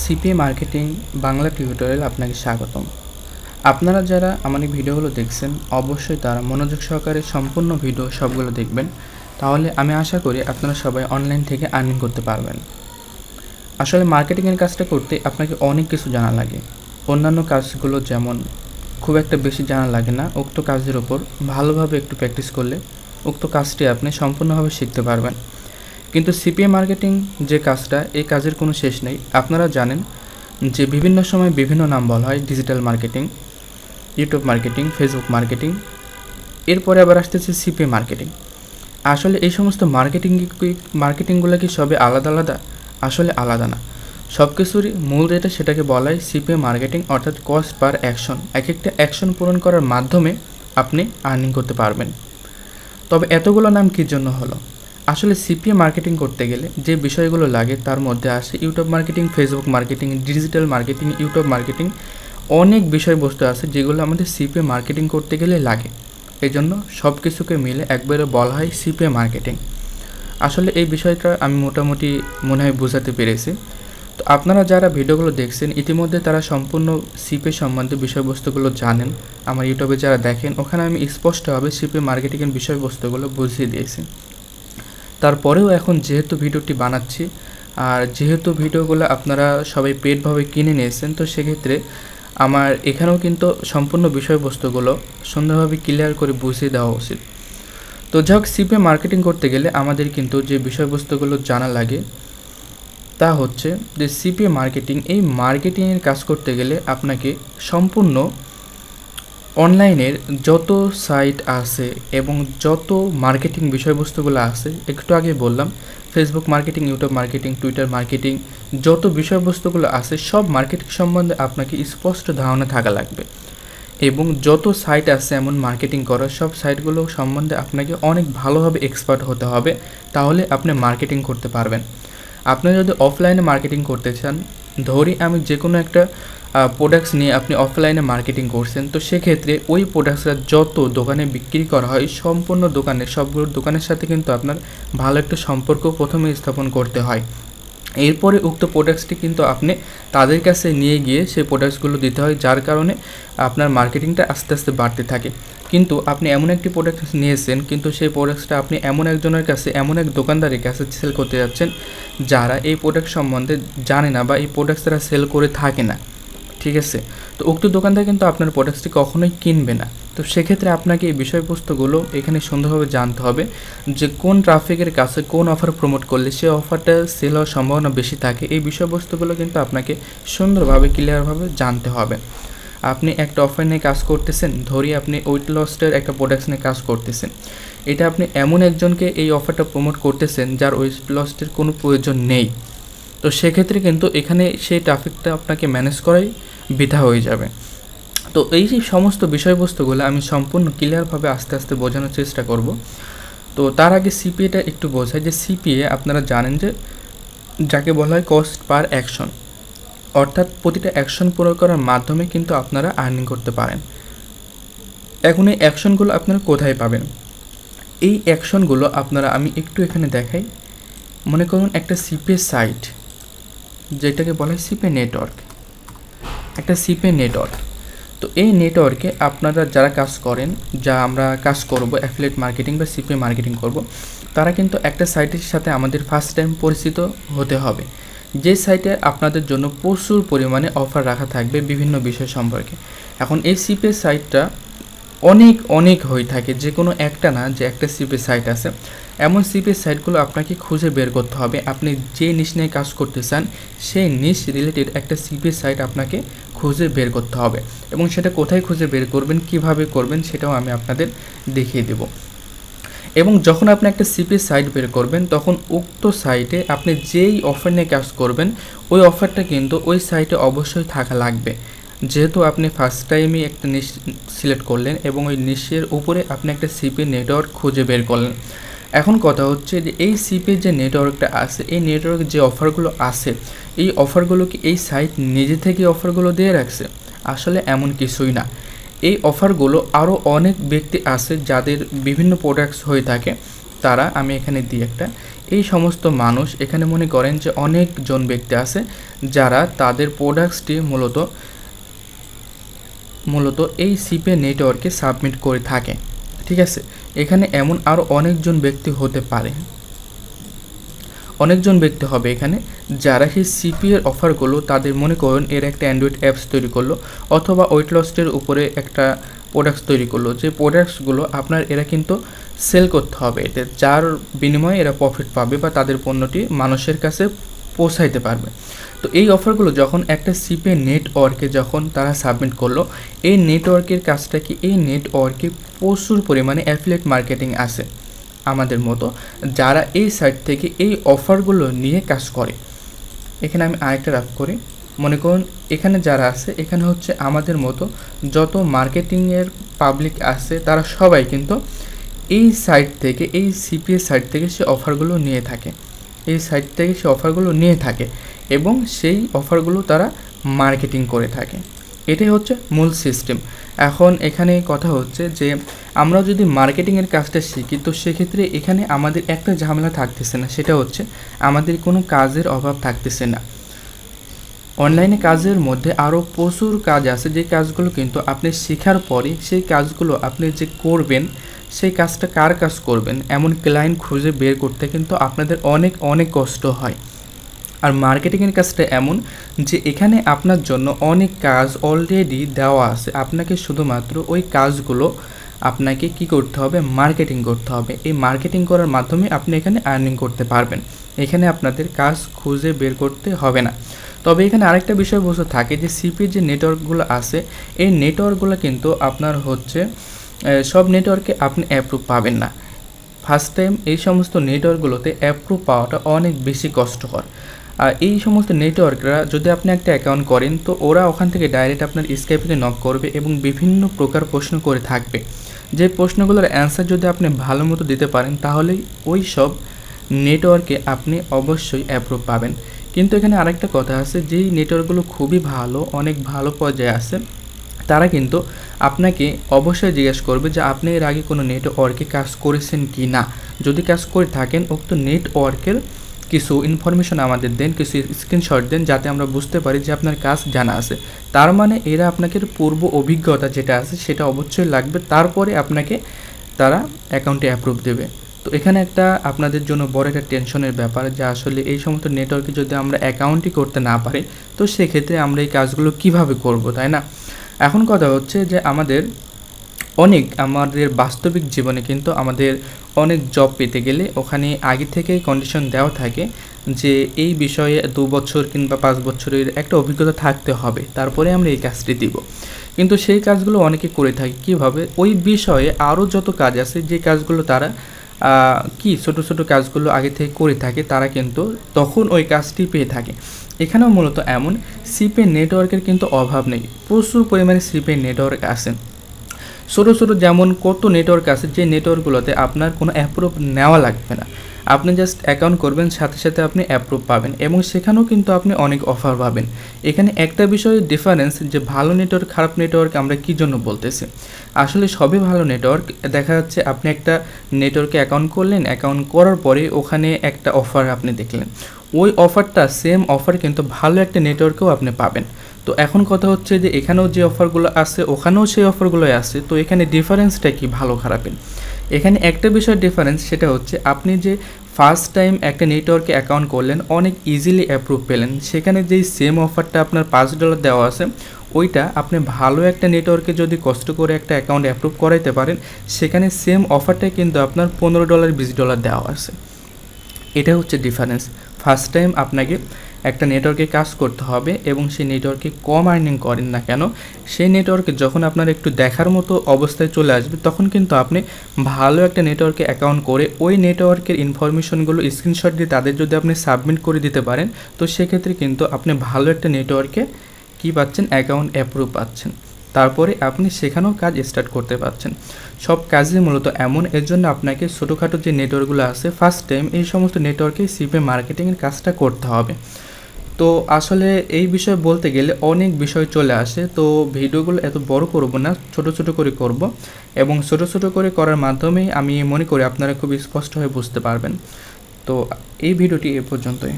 CPA marketing Bangla tutorial আপনাকে স্বাগতম। আপনারা যারা আমার এই ভিডিওগুলো দেখছেন, অবশ্যই তারা মনোযোগ সহকারে সম্পূর্ণ ভিডিও সবগুলো দেখবেন। তাহলে আমি আশা করি আপনারা সবাই অনলাইন থেকে আর্নিং করতে পারবেন। আসলে মার্কেটিংয়ের কাজটা করতে আপনাকে অনেক কিছু জানা লাগে। অন্যান্য কাজগুলো যেমন, খুব একটা বেশি জানা লাগে না, উক্ত কাজের ওপর ভালোভাবে একটু প্র্যাকটিস করলে উক্ত কাজটি আপনি সম্পূর্ণভাবে শিখতে পারবেন। কিন্তু সিপিএ মার্কেটিং যে কাজটা, এই কাজের কোনো শেষ নেই। আপনারা জানেন যে বিভিন্ন সময় বিভিন্ন নাম বলা হয় digital marketing, YouTube marketing, Facebook marketing, এরপরে আবার আসতেছে সিপিএ মার্কেটিং। আসলে এই সমস্ত মার্কেটিং মার্কেটিংগুলো কি সবে আলাদা আলাদা? আসলে আলাদা না। সব কিছুরই মূল যেটা সেটাকে বলা হয় সিপিএ মার্কেটিং, অর্থাৎ কস্ট পার অ্যাকশন। এক একটা অ্যাকশন পূরণ করার মাধ্যমে আপনি আর্নিং করতে পারবেন। তবে এতগুলো নাম কী জন্য হলো? আসলে সিপিএ মার্কেটিং করতে গেলে যে বিষয়গুলো লাগে তার মধ্যে আসে YouTube marketing Facebook marketing digital marketing YouTube marketing অনেক বিষয়বস্তু আছে যেগুলো আমাদের সিপিএ মার্কেটিং করতে গেলে লাগে। এই জন্য সব কিছুকে মিলে একবারে বলা হয় সিপিএ মার্কেটিং আসলে এই বিষয়টা আমি মোটামুটি মনে হয় বোঝাতে পেরেছি। তো আপনারা যারা ভিডিওগুলো দেখছেন, ইতিমধ্যে তারা সম্পূর্ণ সিপে সম্বন্ধে বিষয়বস্তুগুলো জানেন। আমার ইউটিউবে যারা দেখেন, ওখানে আমি স্পষ্টভাবে সিপে মার্কেটিংয়ের বিষয়বস্তুগুলো বুঝিয়ে দিয়েছি। তারপরেও এখন যেহেতু ভিডিওটি বানাচ্ছি, আর যেহেতু ভিডিওগুলো আপনারা সবাই পেডভাবে কিনে নিয়েছেন, তো সেক্ষেত্রে আমার এখানেও কিন্তু সম্পূর্ণ বিষয়বস্তুগুলো সুন্দরভাবে ক্লিয়ার করে বুঝিয়ে দেওয়া উচিত। তো যাই হোক সিপে মার্কেটিং করতে গেলে আমাদের কিন্তু যে বিষয়বস্তুগুলো জানা লাগে, তা হচ্ছে যে সিপিএ মার্কেটিং, এই মার্কেটিংয়ের কাজ করতে গেলে আপনাকে সম্পূর্ণ অনলাইনের যত সাইট আছে এবং যত মার্কেটিং বিষয়বস্তুগুলো আছে, একটু আগে বললাম Facebook marketing YouTube marketing Twitter marketing, যত বিষয়বস্তুগুলো আছে, সব মার্কেটিং সম্বন্ধে আপনাকে স্পষ্ট ধারণা থাকা লাগবে। এবং যত সাইট আছে এমন মার্কেটিং করার, সব সাইটগুলো সম্বন্ধে আপনাকে অনেক ভালোভাবে এক্সপার্ট হতে হবে, তাহলে আপনি মার্কেটিং করতে পারবেন। আপনি যদি অফলাইনে মার্কেটিং করতে চান, ধরি আমি যে কোনো একটা প্রোডাক্টস নিয়ে আপনি অফলাইনে মার্কেটিং করছেন, তো সেক্ষেত্রে ওই প্রোডাক্টসটা যত দোকানে বিক্রি করা হয়, সম্পূর্ণ দোকানে, সবগুলো দোকানের সাথে কিন্তু আপনার ভালো একটা সম্পর্ক প্রথমে স্থাপন করতে হয়। এরপরে উক্ত প্রোডাক্টসটি কিন্তু আপনি তাদের কাছে নিয়ে গিয়ে সেই প্রোডাক্টসগুলো দিতে হয়, যার কারণে আপনার মার্কেটিংটা আস্তে আস্তে বাড়তে থাকে। কিন্তু আপনি এমন একটি প্রোডাক্ট নিয়েছেন, কিন্তু সেই প্রোডাক্টসটা আপনি এমন একজনের কাছে, এমন এক দোকানদারের কাছে সেল করতে যাচ্ছেন, যারা এই প্রোডাক্ট সম্বন্ধে জানে না বা এই প্রোডাক্টস তারা সেল করে থাকে না। ঠিক আছে? তো উক্ত দোকানদার কিন্তু আপনার প্রোডাক্টসটি কখনোই কিনবে না। তো সেক্ষেত্রে আপনাকে এই বিষয়বস্তুগুলো এখানে সুন্দরভাবে জানতে হবে যে কোন ট্রাফিকের কাছে কোন অফার প্রমোট করলে সে অফারটা সেল হওয়ার সম্ভাবনা বেশি থাকে। এই বিষয়বস্তুগুলো কিন্তু আপনাকে সুন্দরভাবে ক্লিয়ারভাবে জানতে হবে। আপনি একটা অফার নিয়ে কাজ করতেছেন, ধরি আপনি ওয়েট লস্টের একটা প্রোডাক্টস নিয়ে কাজ করতেছেন। এটা আপনি এমন একজনকে এই অফারটা প্রমোট করতেছেন যার ওয়েট লস্টের কোনো প্রয়োজন নেই। তো সেক্ষেত্রে কিন্তু এখানে সেই ট্রাফিকটা আপনাকে ম্যানেজ করাই বৃথা হয়ে যাবে। তো এই যে সমস্ত বিষয়বস্তুগুলো আমি সম্পূর্ণ ক্লিয়ারভাবে আস্তে আস্তে বোঝানোর চেষ্টা করব। তো তার আগে সিপিএটা একটু বোঝাই যে সিপিএ আপনারা জানেন যে যাকে বলা হয় কস্ট পার অ্যাকশন অর্থাৎ প্রতিটা অ্যাকশন পূরণ করার মাধ্যমে কিন্তু আপনারা আর্নিং করতে পারেন। এখন এই অ্যাকশনগুলো আপনারা কোথায় পাবেন? এই অ্যাকশনগুলো আপনারা আমি একটু এখানে দেখাই। মনে করুন একটা সিপিএ সাইট যেটাকে বলা হয় সিপে নেটওয়ার্ক একটা সিপে নেটওয়ার্ক তো এই নেটওয়ার্কে আপনারা যারা কাজ করেন, যা আমরা কাজ করব অ্যাফিলেট মার্কেটিং বা সিপে মার্কেটিং করব, তারা কিন্তু একটা সাইটের সাথে আমাদের ফার্স্ট টাইম পরিচিত হতে হবে। যে সাইটে আপনাদের জন্য প্রচুর পরিমাণে অফার রাখা থাকবে বিভিন্ন বিষয় সম্পর্কে। এখন এই সিপে সাইটটা অনেক অনেক হয়ে থাকে যে কোনো একটা না, যে একটা সিপে সাইট আছে এমন সিপে সাইটগুলো আপনাকে খুঁজে বের করতে হবে। আপনি যে নিশ নিয়ে কাজ করতে চান, সেই নিশ রিলেটেড একটা সিপে সাইট আপনাকে খুঁজে বের করতে হবে। এবং সেটা কোথায় খুঁজে বের করবেন, কীভাবে করবেন, সেটাও আমি আপনাদের দেখিয়ে দেব। এবং যখন আপনি একটা সিপি সাইট বের করবেন, তখন উক্ত সাইটে আপনি যেই অফার নিয়ে কাজ করবেন, ওই অফারটা কিন্তু ওই সাইটে অবশ্যই থাকা লাগবে। যেহেতু আপনি ফার্স্ট টাইমই একটা নিশ সিলেক্ট করলেন এবং ওই নিশের উপরে আপনি একটা সিপি নেটওয়ার্ক খুঁজে বের করলেন। এখন কথা হচ্ছে যে এই সিপের যে নেটওয়ার্কটা আছে, এই নেটওয়ার্ক যে অফারগুলো আছে, এই অফারগুলো কি এই সাইট নিজে থেকে অফারগুলো দিয়ে রাখছে? আসলে এমন কিছুই না। এই অফারগুলো আরও অনেক ব্যক্তি আছে যাদের বিভিন্ন প্রোডাক্টস হয়ে থাকে, তারা আমি এখানে দিই একটা। এই সমস্ত মানুষ এখানে মনে করেন যে অনেকজন ব্যক্তি আছে যারা তাদের প্রোডাক্টসটি মূলত মূলত এই সিপে নেটওয়ার্কে সাবমিট করে থাকে। ঠিক আছে? এখানে এমন আরও অনেকজন ব্যক্তি হতে পারে। অনেকজন ব্যক্তি হবে এখানে, যারা সেই সিপি এর অফারগুলো তাদের মনে করেন এর একটা অ্যান্ড্রয়েড অ্যাপস তৈরি করল, অথবা ওয়েট লস্টের উপরে একটা প্রোডাক্টস তৈরি করল, যে প্রোডাক্টসগুলো আপনার এরা কিন্তু সেল করতে হবে। এতে যার বিনিময়ে এরা প্রফিট পাবে বা তাদের পণ্যটি মানুষের কাছে পৌঁছাইতে পারবে। তো এই অফারগুলো যখন একটা সিপে নেটওয়ার্কে যখন তারা সাবমিট করল, এই নেটওয়ার্কের কাজটা কি? এই নেটওয়ার্কে প্রচুর পরিমাণে অ্যাফিলেট মার্কেটিং আছে আমাদের মতো, যারা এই সাইট থেকে এই অফারগুলো নিয়ে কাজ করে। এখানে আমি আরেকটা রাফ করি। মনে করুন, এখানে যারা আছে, এখানে হচ্ছে আমাদের মতো যত মার্কেটিংয়ের পাবলিক আছে, তারা সবাই কিন্তু এই সাইট থেকে, এই সিপিএ সাইট থেকে সে অফারগুলো নিয়ে থাকে। এই সাইট থেকে সে অফারগুলো নিয়ে থাকে এবং সেই অফারগুলো তারা মার্কেটিং করে থাকে। এটাই হচ্ছে মূল সিস্টেম এখন এখানে কথা হচ্ছে যে, আমরা যদি মার্কেটিংয়ের কাজটা শিখি, তো সেক্ষেত্রে এখানে আমাদের একটা ঝামেলা থাকতেছে না। সেটা হচ্ছে আমাদের কোনো কাজের অভাব থাকতেছে না। অনলাইনে কাজের মধ্যে আরও প্রচুর কাজ আছে। যে কাজগুলো কিন্তু আপনি শেখার পরে সেই কাজগুলো আপনি যে করবেন সেই কাজটা কার কাজ করবেন? এমন ক্লায়েন্ট খুঁজে বের করতে কিন্তু আপনাদের অনেক অনেক কষ্ট হয়। আর মার্কেটিংয়ের কাজটা এমন যে এখানে আপনার জন্য অনেক কাজ অলরেডি দেওয়া আছে। আপনাকে শুধুমাত্র ওই কাজগুলো আপনাকে কি করতে হবে? মার্কেটিং করতে হবে। এই মার্কেটিং করার মাধ্যমে আপনি এখানে আর্নিং করতে পারবেন। এখানে আপনাদের কাজ খুঁজে বের করতে হবে না। তবে এখানে আরেকটা বিষয়বস্তু থাকে যে সিপির যে নেটওয়ার্কগুলো আছে। এই নেটওয়ার্কগুলো কিন্তু আপনার হচ্ছে সব নেটওয়ার্কে আপনি অ্যাপ্রুভ পাবেন না। ফার্স্ট টাইম এই সমস্ত নেটওয়ার্কগুলোতে অ্যাপ্রুভ পাওয়াটা অনেক বেশি কষ্টকর। আর এই সমস্ত নেটওয়ার্করা যদি আপনি একটা অ্যাকাউন্ট করেন, তো ওরা ওখান থেকে ডাইরেক্ট আপনার স্কাইপে নক করবে এবং বিভিন্ন প্রকার প্রশ্ন করে থাকবে। যে প্রশ্নগুলোর অ্যান্সার যদি আপনি ভালো মতো দিতে পারেন, তাহলেই ওই সব নেটওয়ার্কে আপনি অবশ্যই অ্যাপ্রুভ পাবেন। কিন্তু এখানে আরেকটা কথা আছে, যেই নেটওয়ার্কগুলো খুবই ভালো, অনেক ভালো পর্যায়ে আছে তারা কিন্তু আপনাকে অবশ্যই জিজ্ঞেস করবে যে আপনি এর আগে কোনো নেটওয়ার্কে কাজ করেছেন কি না। যদি কাজ করে থাকেন, উক্ত নেটওয়ার্কের কিছু ইনফরমেশন আমাদের দেন, কিছু স্ক্রিনশট দেন, যাতে আমরা বুঝতে পারি যে আপনার কাজ জানা আছে। তার মানে এরা আপনাকে পূর্ব অভিজ্ঞতা যেটা আছে, সেটা অবশ্যই লাগবে। তারপরে আপনাকে তারা অ্যাকাউন্টে অ্যাপ্রুভ দেবে। তো এখানে একটা আপনাদের জন্য বড় একটা টেনশনের ব্যাপার যে আসলে এই সমস্ত নেটওয়ার্কে যদি আমরা অ্যাকাউন্টই করতে না পারি, তো সেক্ষেত্রে আমরা এই কাজগুলো কীভাবে করব, তাই না? এখন কথা হচ্ছে যে আমাদের অনেক, আমাদের বাস্তবিক জীবনে কিন্তু আমাদের অনেক জব পেতে গেলে ওখানে আগে থেকেই কন্ডিশন দেওয়া থাকে যে এই বিষয়ে দু বছর কিংবা পাঁচ বছরের একটা অভিজ্ঞতা থাকতে হবে, তারপরে আমরা এই কাজটি দিব। কিন্তু সেই কাজগুলো অনেকে করে থাকে কীভাবে? ওই বিষয়ে আরও যত কাজ আছে, যে কাজগুলো তারা কি ছোট ছোট কাজগুলো আগে থেকে করে থাকে, তারা কিন্তু তখন ওই কাজটি পেয়ে থাকে। এখানেও মূলত এমন, সিপে নেটওয়ার্কের কিন্তু অভাব নেই, প্রচুর পরিমাণে সিপে নেটওয়ার্ক আসে ছোটো ছোটো যেমন কত নেটওয়ার্ক আছে, যে নেটওয়ার্কগুলোতে আপনার কোনো অ্যাপ্রুভ নেওয়া লাগবে না। আপনি জাস্ট অ্যাকাউন্ট করবেন, সাথে সাথে আপনি অ্যাপ্রুভ পাবেন এবং সেখানেও কিন্তু আপনি অনেক অফার পাবেন। এখানে একটা বিষয় ডিফারেন্স যে ভালো নেটওয়ার্ক খারাপ নেটওয়ার্ক আমরা কী জন্য বলতেছি? আসলে সবই ভালো নেটওয়ার্ক দেখা যাচ্ছে আপনি একটা নেটওয়ার্কে অ্যাকাউন্ট করলেন অ্যাকাউন্ট করার পরে ওখানে একটা অফার আপনি দেখলেন। ওই অফারটা সেম অফার কিন্তু ভালো একটা নেটওয়ার্কেও আপনি পাবেন। তো এখন কথা হচ্ছে যে এখানেও যে অফারগুলো আছে, ওখানেও সেই অফারগুলোই আছে। তো এখানে ডিফারেন্সটা কি, ভালো খারাপের? এখানে একটা বিষয় ডিফারেন্স সেটা হচ্ছে আপনি যে ফার্স্ট টাইম একটা নেটওয়ার্কে অ্যাকাউন্ট করলেন, অনেক ইজিলি অ্যাপ্রুভ পেলেন। সেখানে যেই সেম অফারটা আপনার পাঁচ ডলার দেওয়া আছে, ওইটা আপনি ভালো একটা নেটওয়ার্কে যদি কষ্ট করে একটা অ্যাকাউন্ট অ্যাপ্রুভ করাইতে পারেন, সেখানে সেম অফারটাই কিন্তু আপনার পনেরো ডলার বিশ ডলার দেওয়া আছে। এটা হচ্ছে ডিফারেন্স ফার্স্ট টাইম আপনাকে একটা নেটওয়ার্কে কাজ করতে হবে এবং সেই নেটওয়ার্কে কম আর্নিং করেন না কেন, সেই নেটওয়ার্কে যখন আপনার একটু দেখার মতো অবস্থায় চলে আসবে, তখন কিন্তু আপনি ভালো একটা নেটওয়ার্কে অ্যাকাউন্ট করে ওই নেটওয়ার্কের ইনফরমেশনগুলো স্ক্রিনশট দিয়ে তাদের যদি আপনি সাবমিট করে দিতে পারেন, তো সেক্ষেত্রে কিন্তু আপনি ভালো একটা নেটওয়ার্কে কী পাচ্ছেন? অ্যাকাউন্ট অ্যাপ্রুভ পাচ্ছেন। তারপরে আপনি সেখানেও কাজ স্টার্ট করতে পারছেন সব কাজই মূলত এমন, এর জন্য আপনাকে ছোটোখাটো যে নেটওয়ার্কগুলো আছে ফার্স্ট টাইম এই সমস্ত নেটওয়ার্কে সিপে মার্কেটিংয়ের কাজটা করতে হবে। তো আসলে এই বিষয়ে বলতে গেলে অনেক বিষয় চলে আসে, তো ভিডিওগুলো এত বড় করব না, ছোট ছোট করে করব এবং ছোট ছোট করে করার মাধ্যমেই আমি মনে করি আপনারা খুব স্পষ্ট হয়ে বুঝতে পারবেন। তো এই ভিডিওটি এ পর্যন্তই।